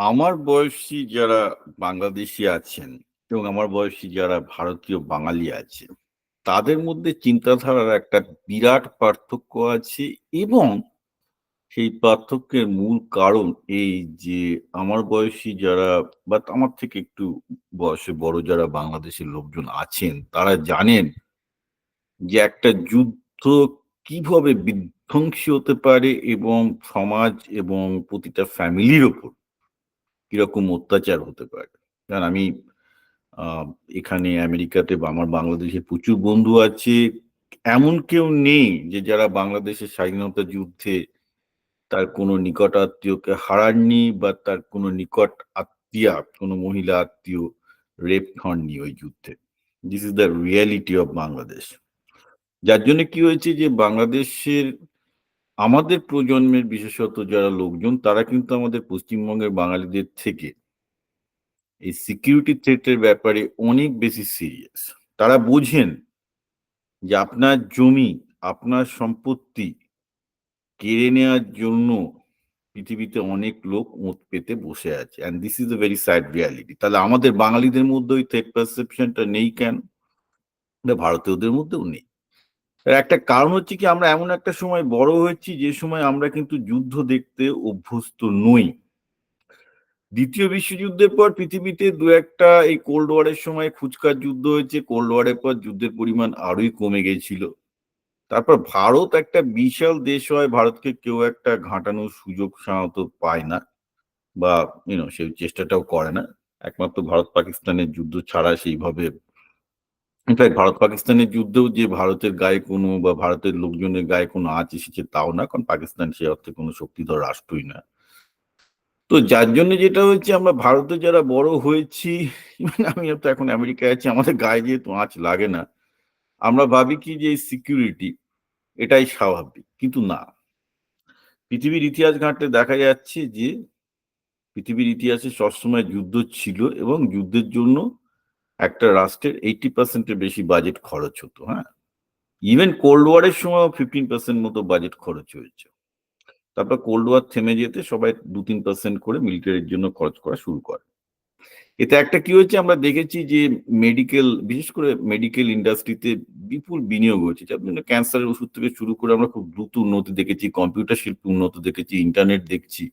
আমার বয়সী যারা বাংলাদেশী আছেন এবং আমার বয়সী যারা ভারতীয় বাঙালি আছে, তাদের মধ্যে চিন্তাধারার একটা বিরাট পার্থক্য আছে এবং সেই পার্থক্যের মূল কারণ এই যে আমার বয়সী যারা বা আমার থেকে একটু বয়সে বড় যারা বাংলাদেশের লোকজন আছেন, তারা জানেন যে একটা যুদ্ধ কীভাবে বিধ্বংসী হতে পারে এবং সমাজ এবং প্রতিটা ফ্যামিলির উপর কীরকম অত্যাচার হতে পারে। কারণ আমি এখানে আমেরিকাতে আমার বাংলাদেশে প্রচুর বন্ধু আছে। এমন কেউ নেই যে যারা বাংলাদেশের স্বাধীনতা যুদ্ধে তার কোনো নিকট আত্মীয়কে হারাননি বা তার কোনো নিকট আত্মীয়া, কোনো মহিলা আত্মীয় রেপ হননি ওই যুদ্ধে। This is the reality of Bangladesh. যার জন্য কি হয়েছে যে বাংলাদেশের আমাদের প্রজন্মের বিশেষত যারা লোকজন তারা কিন্তু আমাদের পশ্চিমবঙ্গের বাঙালিদের থেকে এই সিকিউরিটি থ্রেটের ব্যাপারে অনেক বেশি সিরিয়াস। তারা বোঝেন যে আপনার জমি, আপনার সম্পত্তি কেড়ে নেওয়ার জন্য পৃথিবীতে অনেক লোক ওঁত পেতে বসে আছে। And this is a very sad reality. তাহলে আমাদের বাঙালিদের মধ্যে ওই থ্রেট পারসেপশনটা নেই কেন? ভারতীয়দের মধ্যেও নেই। একটা কারণ হচ্ছে কি আমরা এমন একটা সময় বড় হয়েছি যে সময় আমরা কিন্তু যুদ্ধ দেখতে অভ্যস্ত নই। দ্বিতীয় বিশ্বযুদ্ধের পর পৃথিবীতে দু একটা এই কোল্ড ওয়ার এর সময় খুচখাচ যুদ্ধ হয়েছে। কোল্ড ওয়ার এর পর যুদ্ধের পরিমাণ আরোই কমে গেছিল। তারপর ভারত একটা বিশাল দেশ হয়, ভারতকে কেউ একটা ঘাঁটানোর সুযোগ সাধারণত পায় না। বা ইউ নো সেই চেষ্টাটাও করে না। একমাত্র ভারত-পাকিস্তানের যুদ্ধ ছাড়া সেইভাবে ইনফ্যাক্ট ভারত-পাকিস্তানের যুদ্ধেও যে ভারতের গায়ে কোনো বা ভারতের লোকজনের গায়ে কোনো আঁচ এসেছে তাও না। কারণ পাকিস্তান সে অর্থে কোনো শক্তিধর রাষ্ট্রই না। তো যার জন্য যেটা হচ্ছে আমরা ভারতে যারা বড় হয়েছি, মানে আমি তো এখন আমেরিকায় আছি, আমাদের গায়ে যেহেতু আঁচ লাগে না। আমরা ভাবি কি যে সিকিউরিটি এটাই স্বাভাবিক। কিন্তু না। পৃথিবীর ইতিহাস ঘাঁটলে দেখা যাচ্ছে যে পৃথিবীর ইতিহাসে সবসময় যুদ্ধ ছিল এবং যুদ্ধের জন্য একটা রাষ্ট্রের এইটি পার্সেন্টের বেশি বাজেট খরচ হতো, হ্যাঁ? ইভেন কোল্ড ওয়ার এর সময়ও 15% মতো বাজেট খরচ হয়েছে। তারপর কোল্ড ওয়ার থেমে যেতে সবাই ২-৩% করে মিলিটারির জন্য খরচ করা শুরু করে। এতে একটা কি হয়েছে আমরা দেখেছি যে মেডিকেল বিশেষ করে মেডিকেল ইন্ডাস্ট্রিতে বিপুল বিনিয়োগ হয়েছে। যার জন্য ক্যান্সারের ওষুধ থেকে শুরু করে আমরা খুব দ্রুত উন্নতি দেখেছি, কম্পিউটার শিল্পে উন্নত দেখেছি, ইন্টারনেট দেখছি,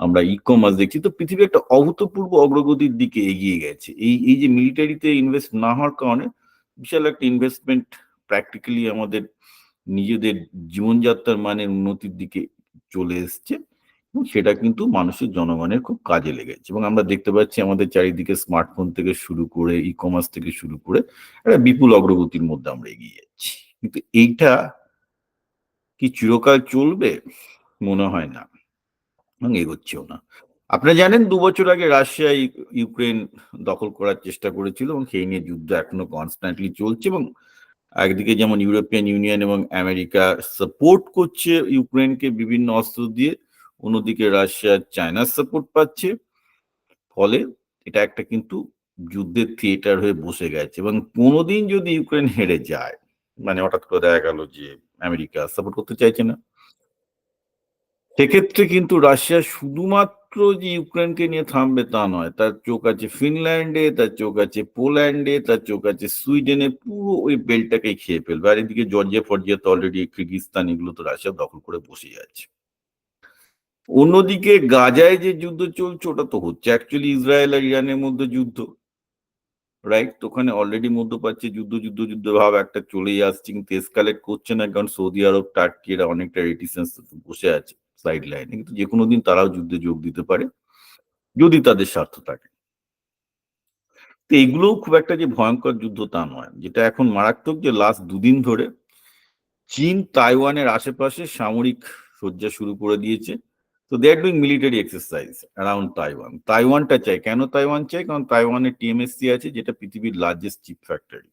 আমরা ই-কমার্স দেখছি। তো পৃথিবী একটা অভূতপূর্ব অগ্রগতির দিকে এগিয়ে গেছে। এই এই যে মিলিটারিতে ইনভেস্ট না হওয়ার কারণে বিশাল একটা ইনভেস্টমেন্ট প্র্যাকটিক্যালি আমাদের নিজেদের জীবনযাত্রার মানের উন্নতির দিকে চলে এসছে এবং সেটা কিন্তু মানুষের জনগণের খুব কাজে লেগেছে এবং আমরা দেখতে পাচ্ছি আমাদের চারিদিকে স্মার্টফোন থেকে শুরু করে ই-কমার্স থেকে শুরু করে একটা বিপুল অগ্রগতির মধ্যে আমরা এগিয়ে যাচ্ছি। কিন্তু এইটা কি চিরকাল চলবে? মনে হয় না। এবং এগোচ্ছেও না। আপনারা জানেন দু বছর আগে রাশিয়া ইউ ইউক্রেন দখল করার চেষ্টা করেছিল এবং সেই নিয়ে যুদ্ধ এখনও কনস্ট্যান্টলি চলছে এবং একদিকে যেমন ইউরোপিয়ান ইউনিয়ন এবং আমেরিকা সাপোর্ট করছে ইউক্রেনকে বিভিন্ন অস্ত্র দিয়ে, অন্যদিকে রাশিয়া চায়নার সাপোর্ট পাচ্ছে। ফলে এটা একটা কিন্তু যুদ্ধের থিয়েটার হয়ে বসে গেছে এবং কোনদিন যদি ইউক্রেন হেরে যায়, মানে হঠাৎ করে দেখা গেল যে আমেরিকা সাপোর্ট করতে চাইছে না। সেক্ষেত্রে কিন্তু রাশিয়া শুধুমাত্র যে ইউক্রেনকে নিয়ে থামবে তা নয়। তার চোখ আছে ফিনল্যান্ডে, তার চোখ আছে পোল্যান্ডে, তার চোখ আছে সুইডেনে, পুরো ওই বেল্টটাকেই খেয়ে ফেলবে। আর এদিকে জর্জিয়া-ফর্জিয়া তো অলরেডি কিরগিজস্তান এগুলো তো রাশিয়া দখল করে বসেই আছে। অন্যদিকে গাজায় যে যুদ্ধ চলছে ওটা তো হচ্ছে অ্যাকচুয়ালি ইসরায়েল আর ইরানের মধ্যে যুদ্ধ। রাইট? ওখানে অলরেডি মধ্যপ্রাচ্যে যুদ্ধ, যুদ্ধ, যুদ্ধ ভাব একটা চলেই আসছে কিন্তু এসকালেট করছে না কারণ সৌদি আরব, টার্কি এরা অনেকটা রেটিসেন্স বসে আছে সাইড লাইনে। কিন্তু যেকোনো দিন তারাও যুদ্ধে যোগ দিতে পারে। যদি তাদের স্বার্থ থাকে। তো এগুলোও খুব একটা যে ভয়ঙ্কর যুদ্ধ তা নয়। যেটা এখন মারাত্মক যে লাস্ট দুদিন ধরে চীন, তাইওয়ানের আশেপাশে সামরিক শয্যা শুরু করে দিয়েছে। তো they are doing military exercise around Taiwan. তাইওয়ানটা চাই। কেন তাইওয়ান চাই? কারণ তাইওয়ানের টিএমএসসি আছে, যেটা পৃথিবীর লার্জেস্ট চিপ ফ্যাক্টরি।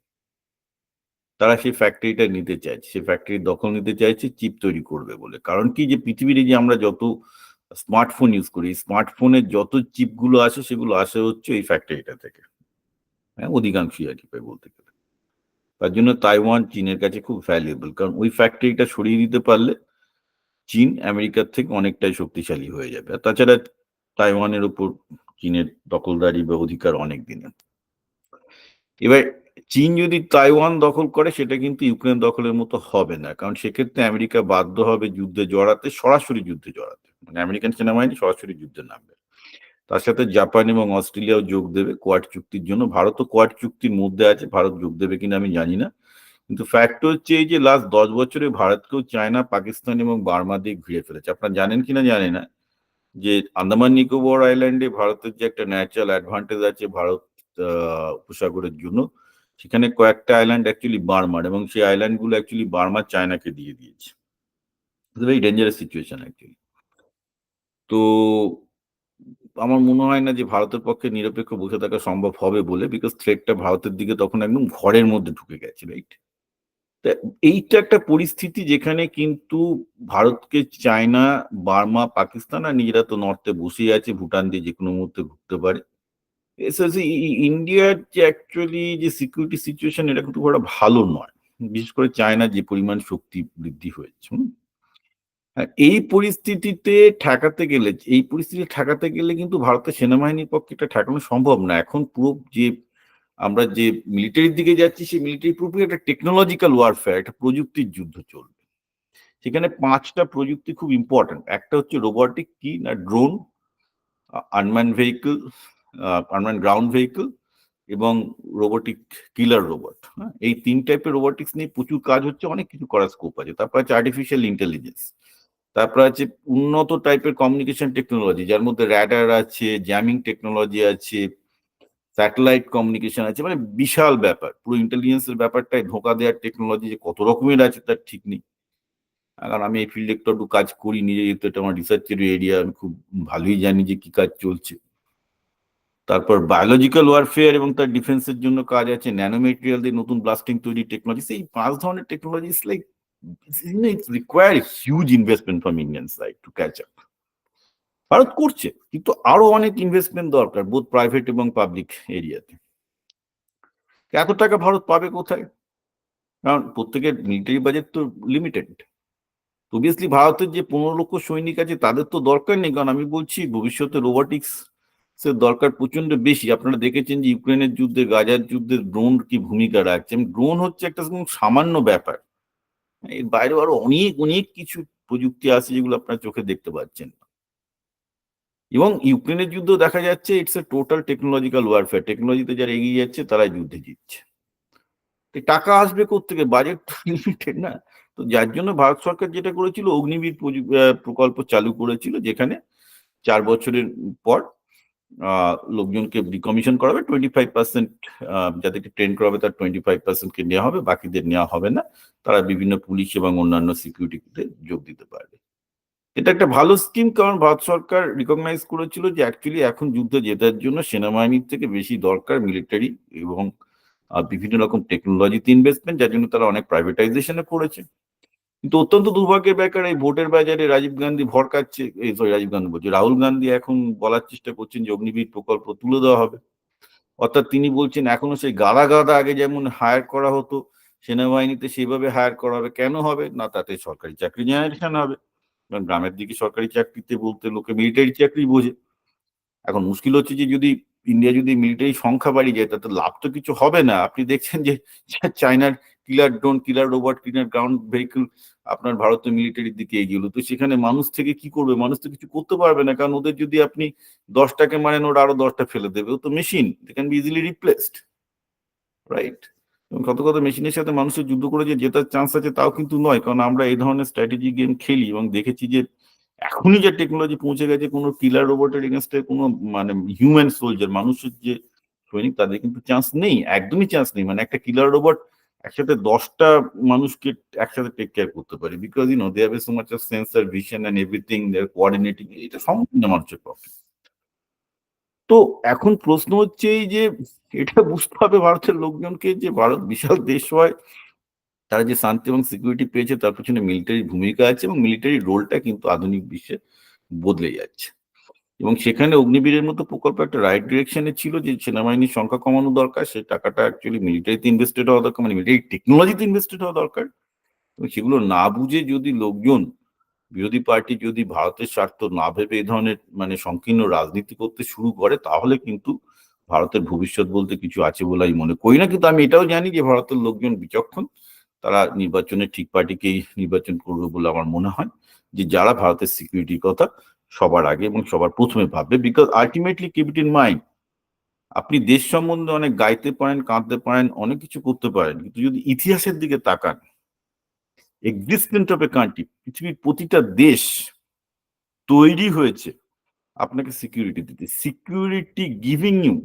তারা সেই ফ্যাক্টরিটা নিতে চাইছে। সেই ফ্যাক্টরির দখল নিতে চাইছে চিপ তৈরি করবে বলে। কারণ কি যে পৃথিবীর যে আমরা যত স্মার্টফোন ইউজ করি, স্মার্টফোনের যত চিপগুলো আসে সেগুলো আসে হচ্ছে এই ফ্যাক্টরিটা থেকে। হ্যাঁ, অধিকাংশই আরকি প্রায় বলতে গেলে। তার জন্য তাইওয়ান চীনের কাছে খুব ভ্যালুয়েবল। কারণ ওই ফ্যাক্টরিটা সরিয়ে দিতে পারলে চীন আমেরিকার থেকে অনেকটাই শক্তিশালী হয়ে যাবে। আর তাছাড়া তাইওয়ানের উপর চীনের দখলদারি বা অধিকার অনেক দিনের এবার চীন যদি তাইওয়ান দখল করে, সেটা কিন্তু ইউক্রেন দখলের মতো হবে না। কারণ সেক্ষেত্রে আমেরিকা বাধ্য হবে যুদ্ধে জড়াতে, সরাসরি যুদ্ধে জড়াতে। মানে আমেরিকান সেনাবাহিনী সরাসরি যুদ্ধে নামবে। তার সাথে জাপান এবং অস্ট্রেলিয়াও যোগ দেবে কোয়াড চুক্তির জন্য। ভারতও কোয়াড চুক্তির মধ্যে আছে, ভারত যোগ দেবে কিনা আমি জানি না। কিন্তু ফ্যাক্ট হচ্ছে এই যে লাস্ট দশ বছরে ভারতকেও চায়না, পাকিস্তান এবং বার্মা দিয়ে ঘিরে ফেলেছে। আপনারা জানেন কিনা জানি না যে আন্দামান নিকোবর আইল্যান্ডে ভারতের যে একটা ন্যাচারাল অ্যাডভান্টেজ আছে, ভারত উপসাগরের জন্য। সেখানে কয়েকটা আইল্যান্ড অ্যাকচুয়ালি বার্মার এবং সেই আইল্যান্ডগুলো অ্যাকচুয়ালি বার্মা চায়নাকে দিয়ে দিয়েছে। ভেরি ডেঞ্জারাস সিচুয়েশন অ্যাকচুয়ালি তো আমার মনে হয় না যে ভারতের পক্ষে নিরপেক্ষ বসে থাকা সম্ভব হবে বলে বিকজ থ্রেটটা ভারতের দিকে তখন একদম ঘরের মধ্যে ঢুকে গেছে রাইট এইটা একটা পরিস্থিতি যেখানে কিন্তু ভারতকে চায়না বার্মা পাকিস্তান আর নিজেরা তো নর্থে বসেই আছে ভুটান দিয়ে যে কোনো মুহূর্তে ঢুকতে পারে। ইন্ডিয়ার যে অ্যাকচুয়ালি যে সিকিউরিটি সিচুয়েশন এটা কিন্তু খুব ভালো নয়। বিশেষ করে চায়না যে পরিমাণ শক্তি বৃদ্ধি হয়েছে এই পরিস্থিতিতে ঠেকাতে গেলে, এই পরিস্থিতি ঠেকাতে গেলে কিন্তু ভারতের সেনাবাহিনীর পক্ষে এটা ঠেকানো সম্ভব না। এখন পুরো যে আমরা যে মিলিটারির দিকে যাচ্ছি, সেই মিলিটারি পুরোপুরি একটা টেকনোলজিক্যাল ওয়ারফেয়ার একটা প্রযুক্তির যুদ্ধ চলবে। সেখানে পাঁচটা প্রযুক্তি খুব ইম্পর্টেন্ট একটা হচ্ছে রোবটিক কি না drone unmanned vehicle unmanned ground vehicle এবং রোবোটিক কিলার রোবট এই তিন টাইপের রোবোটিক্স নিয়ে প্রচুর কাজ হচ্ছে, অনেক কিছু করার স্কোপ আছে। তারপর আছে আর্টিফিশিয়াল ইন্টেলিজেন্স তারপর আছে উন্নত টাইপের কমিউনিকেশন টেকনোলজি যার মধ্যে র্যাডার আছে জ্যামিং টেকনোলজি আছে স্যাটেলাইট কমিউনিকেশন আছে মানে বিশাল ব্যাপার। পুরো ইন্টেলিজেন্সের ব্যাপারটাই ধোকা দেওয়ার টেকনোলজি যে কত রকমের আছে, তার ঠিক নেই। কারণ আমি এই ফিল্ডে একটু কাজ করি নিজে যেহেতু এটা আমার রিসার্চের এরিয়া আমি খুব ভালোই জানি যে কি কাজ চলছে। তারপর বায়োলজিক্যাল ওয়ারফেয়ার এবং তার ডিফেন্সের জন্য কাজ আছে ন্যানো মেটেরিয়াল দিয়ে নতুন ব্লাস্টিং তৈরি টেকনোলজি এই পাঁচ ধরনের technology like it's require huge investment from Indian side to catch up Bharat করছে, কিন্তু আরও অনেক ইনভেস্টমেন্ট দরকার বোধ প্রাইভেট এবং পাবলিক এরিয়াতে এত টাকা ভারত পাবে কোথায়? কারণ প্রত্যেকের মিলিটারি বাজেট তো লিমিটেড অবভিয়াসলি ভারতের যে পনেরো লক্ষ সৈনিক আছে, তাদের তো দরকার নেই, কারণ আমি বলছি ভবিষ্যতে রোবোটিক্স এর দরকার প্রচণ্ড বেশি। আপনারা দেখেছেন যে ইউক্রেনের যুদ্ধে, গাজার যুদ্ধে ড্রোন কি ভূমিকা রাখছে? ড্রোন হচ্ছে একটা সামান্য ব্যাপার। এর বাইরে আরও অনেক অনেক কিছু প্রযুক্তি আছে যেগুলো আপনার চোখে দেখতে পাচ্ছেন। এবং ইউক্রেনের যুদ্ধ দেখা যাচ্ছে it's a total technological warfare টেকনোলজিতে যারা এগিয়ে যাচ্ছে, তারাই যুদ্ধে জিতছে। টাকা আসবে কোথেকে বাজেট লিমিটেড না। তো যার জন্য ভারত সরকার যেটা করেছিল, অগ্নিবীর প্রকল্প চালু করেছিল, যেখানে চার বছরের পর লোকজনকে রিকমিশন করাবে টোয়েন্টি ফাইভ পার্সেন্ট যাদেরকে ট্রেন করাবে তার টোয়েন্টি ফাইভ পার্সেন্টকে নেওয়া হবে, বাকিদের নেওয়া হবে না। তারা বিভিন্ন পুলিশ এবং অন্যান্য সিকিউরিটিতে যোগ দিতে পারবে। এটা একটা ভালো স্কিম কারণ ভারত সরকার রিকগনাইজ করেছিল যে অ্যাকচুয়ালি এখন যুদ্ধে জেতার জন্য সেনাবাহিনীর থেকে বেশি দরকার মিলিটারি এবং বিভিন্ন রকম টেকনোলজিতে ইনভেস্টমেন্ট যার জন্য তারা অনেক প্রাইভেটাইজেশনে করেছে কিন্তু অত্যন্ত দুর্ভাগ্যের ব্যাপার, এই ভোটের বাজারে রাজীব গান্ধী ভরকাচ্ছে এই সরি রাজীব গান্ধী বলছি, রাহুল গান্ধী এখন বলার চেষ্টা করছেন যে অগ্নিবীর প্রকল্প তুলে দেওয়া হবে। অর্থাৎ তিনি বলছেন এখনও সেই গাদা গাদা আগে যেমন হায়ার করা হতো, সেনাবাহিনীতে সেইভাবে হায়ার করা হবে, কেন হবে? না, তাতে সরকারি চাকরি জেনারেশন হবে। কারণ গ্রামের দিকে সরকারি চাকরিতে বলতে লোকে মিলিটারি চাকরি বোঝে। এখন মুশকিল হচ্ছে যে যদি ইন্ডিয়া যদি মিলিটারি সংখ্যা বাড়িয়ে যায়, তাতে লাভ তো কিছু হবে না। আপনি দেখছেন যে চায়নার killer drone killer robot killer ground vehicle আপনার ভারতীয় মিলিটারির দিকে এগিয়ে তো সেখানে মানুষ থেকে কি করবে? মানুষ তো কিছু করতে পারবে না। কারণ ওদের যদি আপনি দশটাকে মারেন, ওরা আরও দশটা ফেলে দেবে। ও তো machine they can be easily replaced right কত কত মেশিনের সাথে মানুষের যুদ্ধ করে যে জেতার চান্স আছে তাও কিন্তু নয়। কারণ আমরা এই ধরনের স্ট্র্যাটেজি গেম খেলি এবং দেখেছি যে এখনই যে টেকনোলজি পৌঁছে গেছে, কোনো কিলার রোবটের এগেনস্টে কোনো মানে হিউম্যান সোলজার মানুষের যে সৈনিক তাদের কিন্তু চান্স নেই, একদমই চান্স নেই। মানে একটা কিলার রোবট একসাথে দশটা মানুষকে একসাথে টেক কেয়ার করতে পারে because you know they have so much of sensor vision and everything there coordinating এটা সম্পূর্ণ মানুষের পক্ষে তো এখন প্রশ্ন হচ্ছে এই যে, এটা বুঝতে হবে ভারতের লোকজনকে যে ভারত বিশাল দেশ হয়, তারা যে শান্তি এবং সিকিউরিটি পেয়েছে, তার পেছনে মিলিটারি ভূমিকা আছে এবং মিলিটারি রোলটা কিন্তু আধুনিক বিশ্বে বদলে যাচ্ছে। এবং সেখানে অগ্নিবীরের মতো প্রকল্প একটা রাইট ডিরেকশনে ছিল যে সেনাবাহিনীর সংখ্যা কমানো দরকার সেই টাকাটা অ্যাকচুয়ালি মিলিটারিতে ইনভেস্টেড হওয়া দরকার মানে মিলিটারি টেকনোলজিতে ইনভেস্টেড হওয়া দরকার। এবং সেগুলো না বুঝে যদি লোকজন, বিরোধী পার্টি যদি ভারতের স্বার্থ না ভেবে এই ধরনের মানে সংকীর্ণ রাজনীতি করতে শুরু করে, তাহলে কিন্তু ভারতের ভবিষ্যৎ বলতে কিছু আছে বলে আমি মনে করি না। কিন্তু আমি এটাও জানি যে ভারতের লোকজন বিচক্ষণ, তারা নির্বাচনে ঠিক পার্টিকেই নির্বাচন করবে বলে আমার মনে হয় যে যারা ভারতের সিকিউরিটির কথা সবার আগে এবং সবার প্রথমে ভাববে because ultimately keep it in mind আপনি দেশ সম্বন্ধে অনেক গাইতে পারেন, কাঁদতে পারেন, অনেক কিছু করতে পারেন, কিন্তু যদি ইতিহাসের দিকে তাকান এক্সিস্টেন্ট অফ এ কান্ট্রি পৃথিবীর প্রতিটা দেশ তৈরি হয়েছে, আপনাকে সিকিউরিটি দিতে security giving you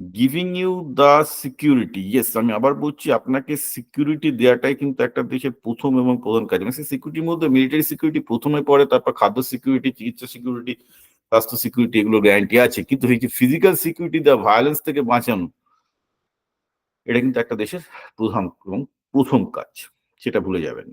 giving you the security yes আমি আবার বলছি, আপনাকে সিকিউরিটি দেওয়াটাই কিন্তু একটা দেশের প্রথম এবং প্রধান কাজ। মানে সিকিউরিটির মধ্যে মিলিটারি সিকিউরিটি প্রথমে পড়ে, তারপর খাদ্য সিকিউরিটি চিকিৎসা সিকিউরিটি স্বাস্থ্য সিকিউরিটি এগুলো গ্যারান্টি আছে। কিন্তু এই যে ফিজিক্যাল সিকিউরিটি দেওয়া ভায়োলেন্স থেকে বাঁচানো, এটা কিন্তু একটা দেশের প্রধান এবং প্রথম কাজ। সেটা ভুলে যাবেন।